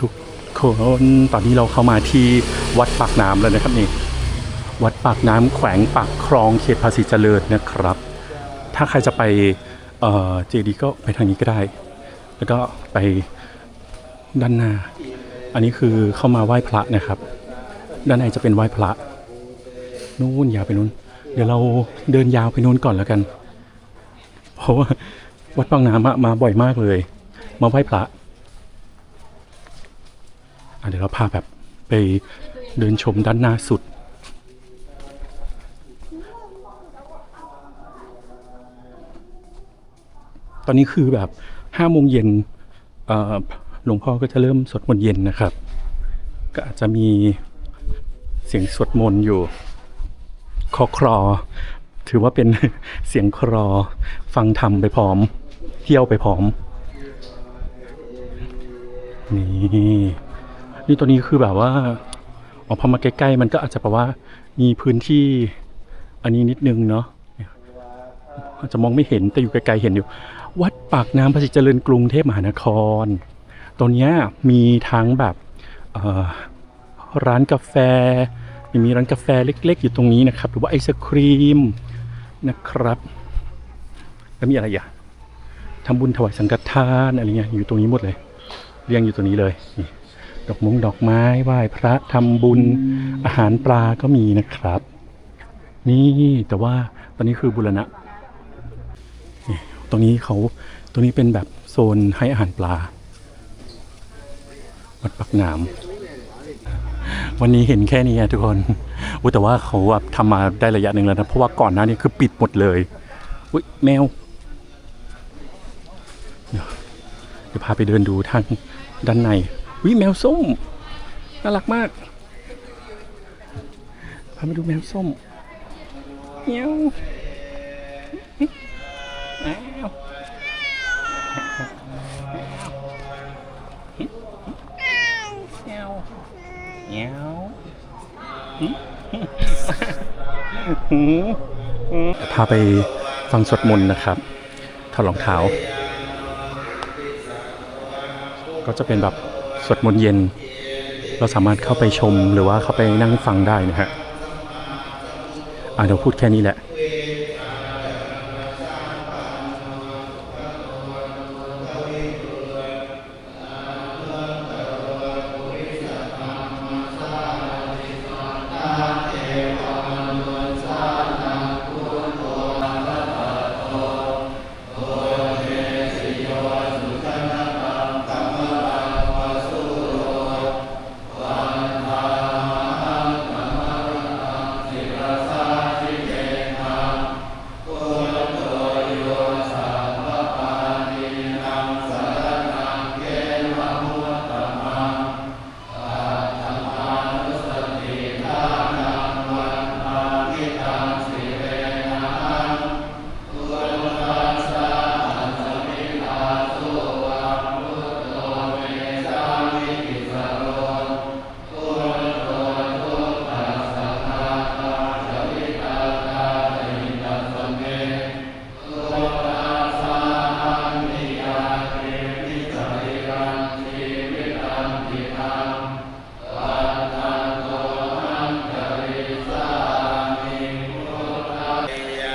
ทุกคนตอนนี้เราเข้ามาที่วัดปากน้ำแล้วนะครับนี่วัดปากน้ำแขวงปากคลองเขตภาษีเจริญนะครับ ถ้าใครจะไปเจดีก็ไปทางนี้ก็ได้ แล้วก็ไปด้านหน้า อันนี้คือเข้ามาไหว้พระนะครับ ด้านในจะเป็นไหว้พระนู่นยาวไปนู้น เดี๋ยวเราเดินยาวไปนู้นก่อนแล้วกัน เพราะว่าวัดปากน้ำมาบ่อยมากเลย มาไหว้พระ เดี๋ยวเราพาแบบไปเดินชมด้านหน้าสุด ตอนนี้คือแบบห้าโมงเย็นหลวงพ่อก็จะเริ่มสวดมนต์เย็นนะครับ ก็อาจจะมีเสียงสวดมนต์อยู่คอครอ ถือว่าเป็นเสียงครอฟังธรรมไปพร้อม เที่ยวไปพร้อม นี่ นี่ตัวนี้คือแบบว่าออกพอมาใกล้ๆมันก็อาจจะแบบว่ามีพื้นที่อันนี้นิดนึงเนาะอาจจะมองไม่เห็นแต่อยู่ไกลๆเห็นอยู่ วัดปากน้ำภาษีเจริญกรุงเทพมหานครตัวเนี้มีทั้งแบบร้านกาแฟมีร้านกาแฟเล็ก ๆ อยู่ตรงนี้นะครับ หรือว่าไอศครีมนะครับแล้วมีอะไรอะทำบุญถวายสังฆทานอะไรเงี้ยอยู่ตรงนี้หมดเลย เรียงอยู่ตรงนี้เลยนี่ ดอกมงดอกไม้ไหว้พระทำบุญอาหารปลาก็มีนะครับ นี่แต่ว่าตอนนี้คือบุรณะนี่ตรงนี้เขาตรงนี้เป็นแบบโซนให้อาหารปลาวัดปักน้ำวันนี้เห็นแค่นี้อะทุกคนอุยแต่ว่าเขาแบบทำมาได้ระยะหนึ่งแล้วนะ เพราะว่าก่อนหน้านี้คือปิดหมดเลยอุ้ยแมว เดี๋ยวพาไปเดินดูทางด้านใน วิแมวส้ม น่ารักมาก พาไปดูแมวส้มเมียวแมวเมียวเมียวพาไปฟังสวดมนต์นะครับถอดรองเท้า ก็จะเป็นแบบ สวดมนต์เย็น เราสามารถเข้าไปชมหรือว่าเข้าไปนั่งฟังได้นะฮะอ่าเดี๋ยวพูดแค่นี้แหละ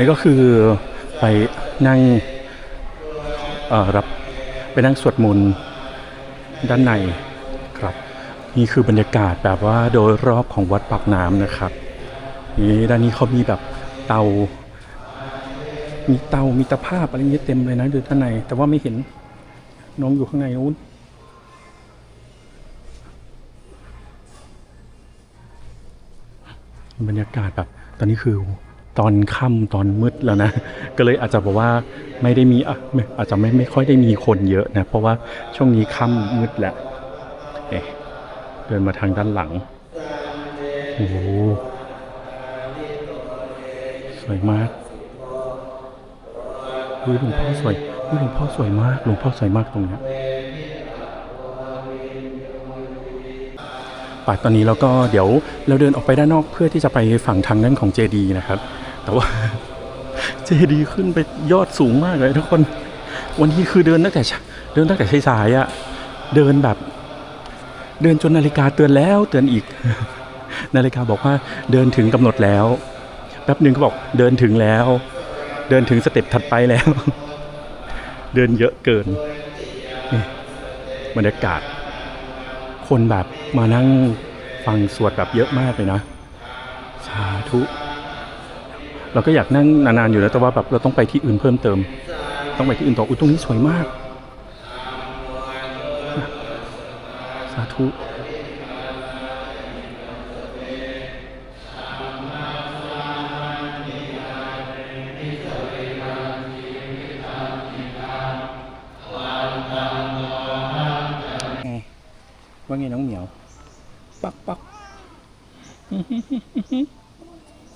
นี่ก็คือไปนั่งรับไปนั่งสวดมนต์ด้านในครับ นี่คือบรรยากาศแบบว่าโดยรอบของวัดปากน้ำนะครับนี่ด้านนี้เขามีแบบเตา มีเตามีตะภาพอะไรเงี้ยเต็มเลยนะดูด้านใน แต่ว่าไม่เห็นน้องอยู่ข้างในนู้นบรรยากาศแบบ ตอนนี้คือ ตอนค่ำตอนมืดแล้วนะ ก็เลยอาจจะบอกว่าไม่ได้มีอะอาจจะไม่ไม่ค่อยได้มีคนเยอะนะ เพราะว่าช่วงนี้ค่ำมืดแล้วเอ๊ะเดินมาทางด้านหลังโอ้โหสวยมากอุ้ยหลวงพ่อสวยอุ้ยหลวงพ่อสวยมากหลวงพ่อสวยมากตรงเนี้ยป่ะตอนนี้เราก็เดี๋ยวเราเดินออกไปด้านนอกเพื่อที่จะไปฝั่งทางด้นของเจดีนะครับ แต่ว่าเจดีขึ้นไปยอดสูงมากเลยทุกคน วันนี้คือเดินตั้งแต่เดินตั้งแต่สายๆอะเดินแบบ เดินจนนาฬิกาเตือนแล้วเตือนอีก นาฬิกาบอกว่าเดินถึงกำหนดแล้วแป๊บหนึ่งก็บอกเดินถึงแล้ว เดินถึงสเต็ปถัดไปแล้ว เดินเยอะเกินนี่บรรยากาศ คนแบบมานั่งฟังสวดแบบเยอะมากเลยนะ สาธุ เราก็อยากนั่งนานๆอยู่นะแต่ว่าแบบเราต้องไปที่อื่นเพิ่มเติม ต้องไปที่อื่นต่ออุ้ยตรงนี้สวยมาก สาธุว่าไงน้องเหมียว ปักปัก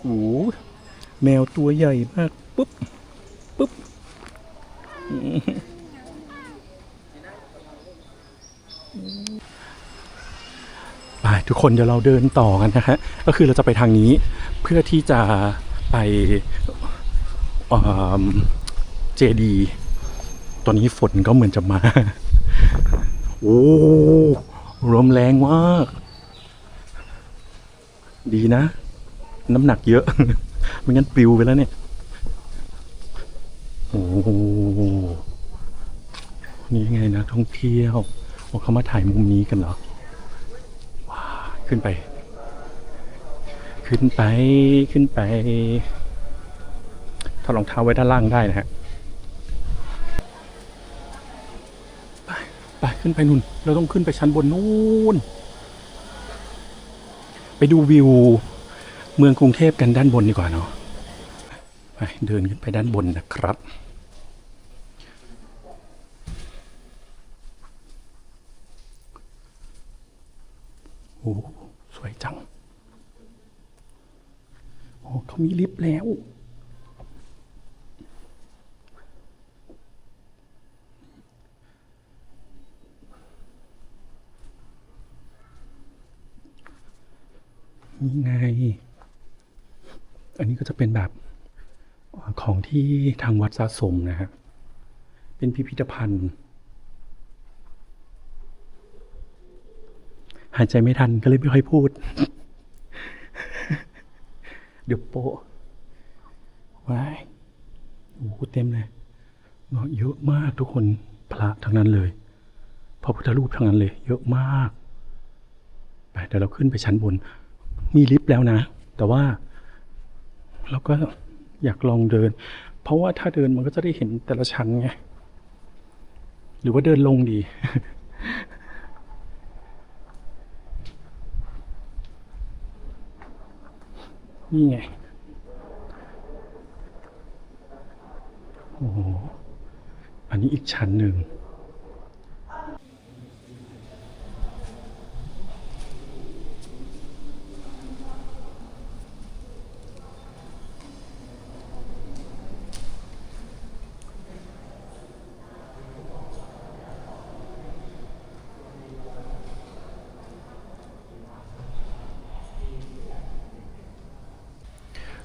โอ้ แมวตัวใหญ่มาก ปุ๊บ ปุ๊บ ไปทุกคนเดี๋ยวเราเดินต่อกันนะฮะ ก็คือเราจะไปทางนี้เพื่อที่จะไปเจดีตอนนี้ฝนก็เหมือนจะมา โอ้ลมแรงมาก ดีนะ น้ำหนักเยอะ ไม่งั้นปลิวไปแล้วเนี่ย โอ้โห นี่ไงนะท่องเที่ยวโอ้เขามาถ่ายมุมนี้กันเหรอ ว้า ขึ้นไป ขึ้นไป ขึ้นไป ถอดรองเท้าไว้ด้านล่างได้นะฮะ ไป ไปขึ้นไปนู่น เราต้องขึ้นไปชั้นบนนู่น ไปดูวิว เมืองกรุงเทพกันด้านบนดีกว่าเนาะไปเดินขึ้นไปด้านบนนะครับ โอ้ สวยจัง โอ้เขามีลิฟต์แล้วนี่ไง อันนี้ก็จะเป็นแบบของที่ทางวัดสะสมนะฮะเป็นพิพิธภัณฑ์ หายใจไม่ทันก็เลยไม่ค่อยพูด เดี๋ยวโปะว้ายโอ้โหเต็มเลยเนาะเยอะมากทุกคนพระทั้งนั้นเลยพระพุทธรูปทั้งนั้นเลย เยอะมากไปเดี๋ยวเราขึ้นไปชั้นบน มีลิฟต์แล้วนะ แต่ว่า เราก็อยากลองเดิน เพราะว่าถ้าเดินมันก็จะได้เห็นแต่ละชั้นไง หรือว่าเดินลงดี นี่ไง โอ้โห อันนี้อีกชั้นหนึ่ง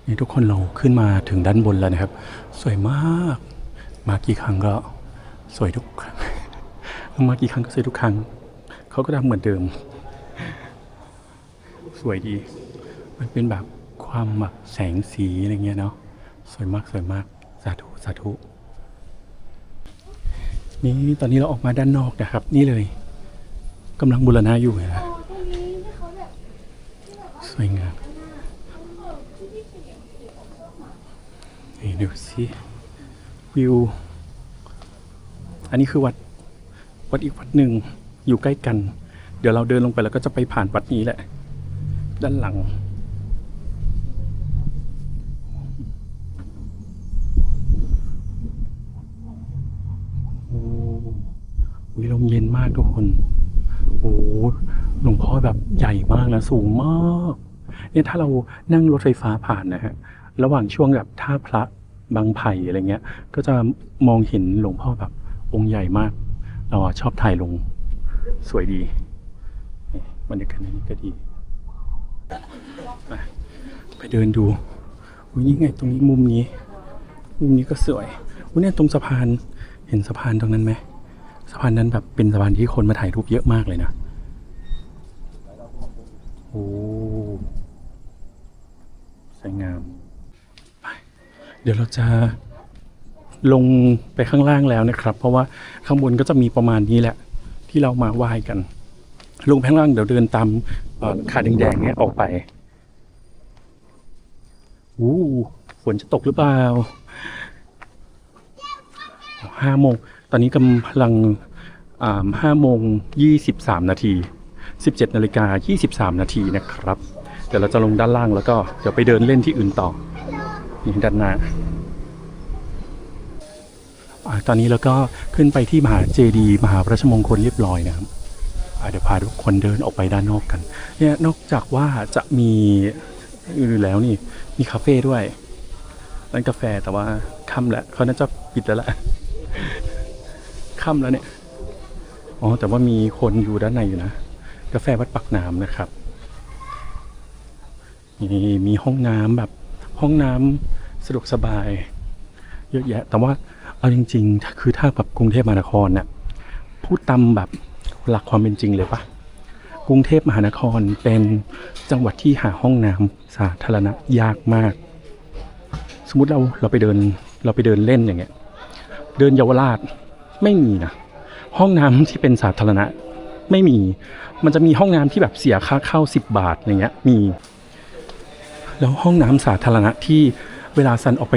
นี่ทุกคนเราขึ้นมาถึงด้านบนแล้วนะครับ สวยมาก มากี่ครั้งก็สวยทุกครั้งมากี่ครั้งก็สวยทุกครั้ง เขาก็ทำเหมือนเดิม สวยดี มันเป็นแบบความแบบแสงสีอะไรเงี้ยเนาะ สวยมากสวยมาก สาธุสาธุ นี่ตอนนี้เราออกมาด้านนอกนะครับ นี่เลยกำลังบูรณะอยู่นะตรงนี้ที่เขาแบบสวยงาม นี่ดูสิวิว อันนี้คือวัดวัดอีกวัดหนึ่งอยู่ใกล้กัน เดี๋ยวเราเดินลงไปแล้วก็จะไปผ่านวัดนี้แหละ ด้านหลัง โอ้วิลมเย็นมากทุกคน โอ้หลวงพ่อแบบใหญ่มากนะ สูงมาก เนี่ยถ้าเรานั่งรถไฟฟ้าผ่านนะฮะ ระหว่างช่วงแบบท่าพระบางไผ่อะไรเงี้ย ก็จะมองเห็นหลวงพ่อแบบองค์ใหญ่มาก เราชอบถ่ายลงสวยดีบรรยากาศนี้ก็ดี ไปเดินดูอุ้ยนี่ไงตรงนี้มุมนี้ มุมนี้ก็สวยอุ้ยเนี่ยตรงสะพานเห็นสะพานตรงนั้นไหมสะพานนั้นแบบเป็นสะพานที่คนมาถ่ายรูปเยอะมากเลยนะโอ้สวยงาม เดี๋ยวเราจะลงไปข้างล่างแล้วนะครับ เพราะว่าข้างบนก็จะมีประมาณนี้แหละ ที่เรามาไหว้กัน ลงข้างล่างเดี๋ยวเดินตามขาแดงๆเนี่ยออกไปอู้ฝนจะตกหรือเปล่าห้าโมง ตอนนี้กำลังห้าโมงยี่สิบสามนาทีสิบเจ็ดนาฬิกายี่สิบสามนาทีนะครับ เดี๋ยวเราจะลงด้านล่างแล้วก็เดี๋ยวไปเดินเล่นที่อื่นต่อ นี่ด้านหน้าตอนนี้เราก็ขึ้นไปที่มหาเจดีย์มหาพระราชมงคลเรียบร้อยนะครับเดี๋ยวพาทุกคนเดินออกไปด้านนอกกันเนี่ยนอกจากว่าจะมีอยู่แล้วนี่มีคาเฟ่ด้วยร้านกาแฟแต่ว่าค่ำแล้วเขาน่าจะปิดแล้วแหละค่ำแล้วเนี่ยอ๋อแต่ว่ามีคนอยู่ด้านในอยู่นะ กาแฟวัดปักน้ำนะครับนี่มีห้องน้ำแบบ ห้องน้ำสะดวกสบาย เยอะแยะ แต่ว่าเอาจริง ๆ คือถ้าแบบกรุงเทพมหานครเนี่ยพูดตามแบบหลักความเป็นจริงเลยปะกรุงเทพมหานครเป็นจังหวัดที่หาห้องน้ำสาธารณะยากมาก สมมติเราเราไปเดินเราไปเดินเล่นอย่างเงี้ย เดินเยาวราชไม่มีนะห้องน้ำที่เป็นสาธารณะ ไม่มี มันจะมีห้องน้ำที่แบบเสียค่าเข้าสิบบาทอย่างเงี้ย มี แล้วห้องน้ำสาธารณะที่เวลาซันออกไป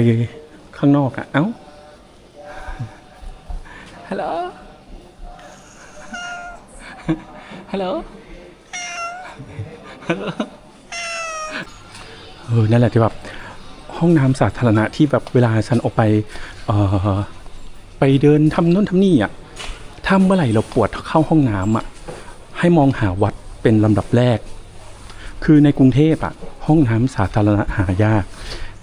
ข้างนอกอะเอ้า ฮัลโหล ฮัลโหล ฮัลโหล เออ นั่นแหละที่แบบห้องน้ำสาธารณะที่แบบเวลาฉันออกไป เอ่อไปเดินทำนู่นทำนี่อะถ้าเมื่อไหร่เราปวดเข้าห้องน้ำอะ ให้มองหาวัดเป็นลำดับแรก คือในกรุงเทพอะห้องน้ำสาธารณะหายาก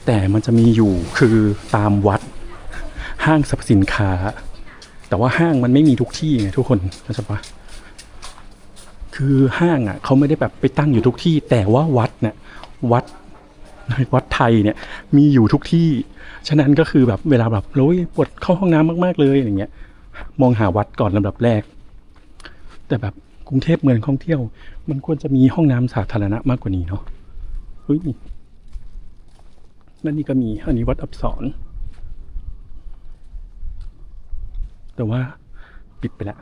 แต่มันจะมีอยู่คือตามวัดห้างสรรพสินค้า แต่ว่าห้างมันไม่มีทุกที่ไงทุกคนเข้าใจปะคือห้างอะเขาไม่ได้แบบไปตั้งอยู่ทุกที่ แต่ว่าวัดเนี่ยวัดวัดไทยเนี่ยมีอยู่ทุกที่ ฉะนั้นก็คือแบบเวลาแบบโอ้ยปวดเข้าห้องน้ำมาก ๆเลยอย่างเงี้ย มองหาวัดก่อนลำดับแรก แต่แบบ กรุงเทพเมืองท่องเที่ยว มันควรจะมีห้องน้ำสาธารณะมากกว่านี้เนาะเฮ้ยนั่นนี่ก็มีอันนี้วัดอับสรแต่ว่าปิดไปแล้ว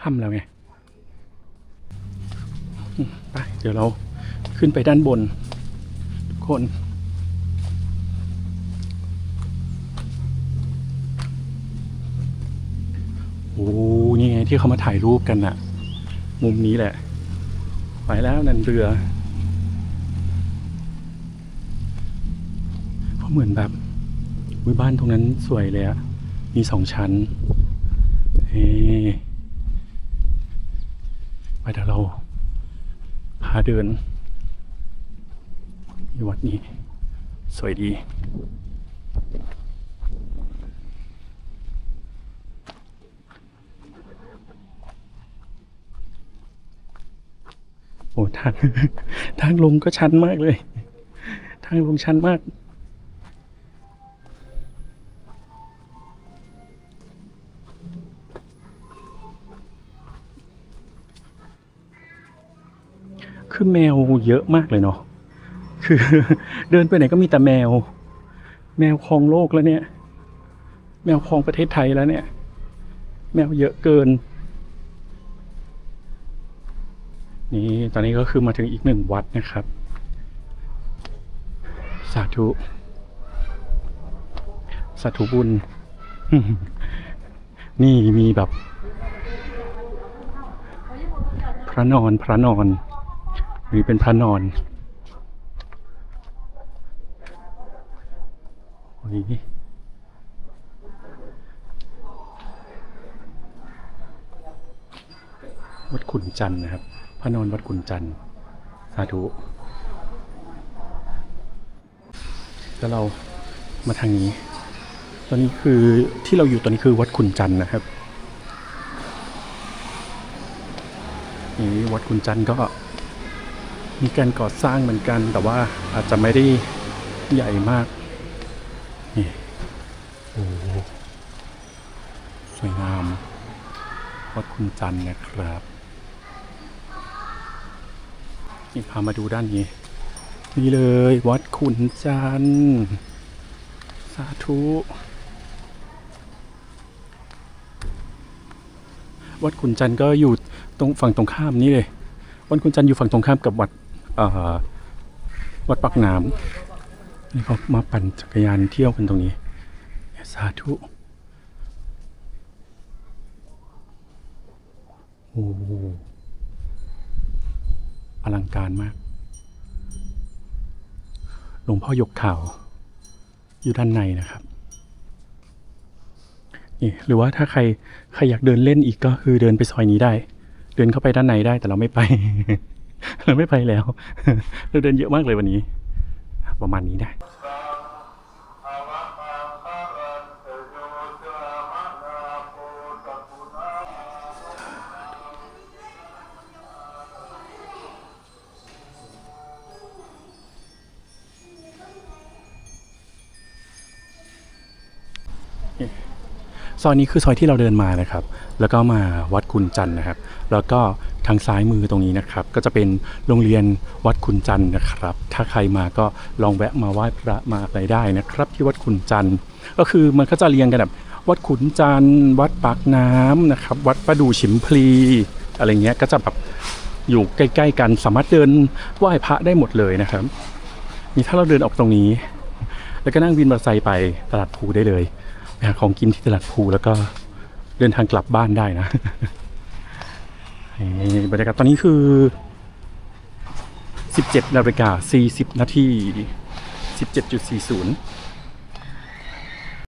ค่ำแล้วไงไปเดี๋ยวเราขึ้นไปด้านบน ทุกคน โอ้นี่ไงที่เขามาถ่ายรูปกันน่ะ มุมนี้แหละ ไปแล้วนันเรือเขาะเหมือนแบบวิบ้านตรงนั้นสวยเลยอะมีสองชั้นเฮ้ไปเดี๋ยวเรา พาเดินวัดนี้ สวยดี ทาง ทางลงก็ชันมากเลย ทางลงชันมากคือแมวเยอะมากเลยเนาะ คือเดินไปไหนก็มีแต่แมว แมวครองโลกแล้วเนี่ย แมวครองประเทศไทยแล้วเนี่ย แมวเยอะเกิน นี่ตอนนี้ก็คือมาถึงอีกหนึ่งวัดนะครับ สาธุ สาธุบุญ นี่มีแบบ พระนอนพระนอนนี่เป็นพระนอนโอ้ยวัดขุนจันทร์นะครับ ระนอนวัดขุนจันทร์สาธุ แล้วเรามาทางนี้ ตอนนี้คือที่เราอยู่ตอนนี้คือวัดขุนจันทร์นะครับนี่วัดขุนจันทร์ก็มีการก่อสร้างเหมือนกัน แต่ว่าอาจจะไม่ได้ใหญ่มากนี่โอ้โหสวยงามวัดขุนจันทร์นะครับ นี่พามาดูด้านนี้ นี่เลย วัดขุนจันทร์สาธุ วัดขุนจันทร์ก็อยู่ตรงฝั่งตรงข้ามนี่เลย วัดขุนจันทร์อยู่ฝั่งตรงข้ามกับวัดวัดปักน้ำนี่เขามาปั่นจักรยานเที่ยวกันตรงนี้ สาธุ โอ้ อลังการมาก หลวงพ่อยกข่าวอยู่ด้านในนะครับนี่หรือว่าถ้าใครใครอยากเดินเล่นอีกก็คือเดินไปซอยนี้ได้ เดินเข้าไปด้านในได้แต่เราไม่ไป เราไม่ไปแล้ว เราเดินเยอะมากเลยวันนี้ ประมาณนี้ได้ อยนี้คือซอยที่เราเดินมานะครับ แล้วก็มาวัดคุณจันทร์นะครับ แล้วก็ทางซ้ายมือตรงนี้นะครับ ก็จะเป็นโรงเรียนวัดคุณจันทร์นะครับ ถ้าใครมาก็ลองแวะมาไหว้พระมาอะไรได้นะครับ ที่วัดคุณจันทร์ก็คือมันก็จะเรียงกันแบบวัดขุนจันทร์วัดปากน้ำนะครับ วัดประดูฉิมพลีอะไรเงี้ยก็จะแบบอยู่ใกล้ๆกันสามารถเดินไหว้พระได้หมดเลยนะครับนี่ถ้าเราเดินออกตรงนี้ แล้วก็นั่งวินมอเตอร์ไซค์ไปตลาดภูได้เลย ไปหาของกินที่ตลาดภูแล้วก็เดินทางกลับบ้านได้นะบรรยากาศตอนนี้คือ 17นาฬิกา40 นาที 17.40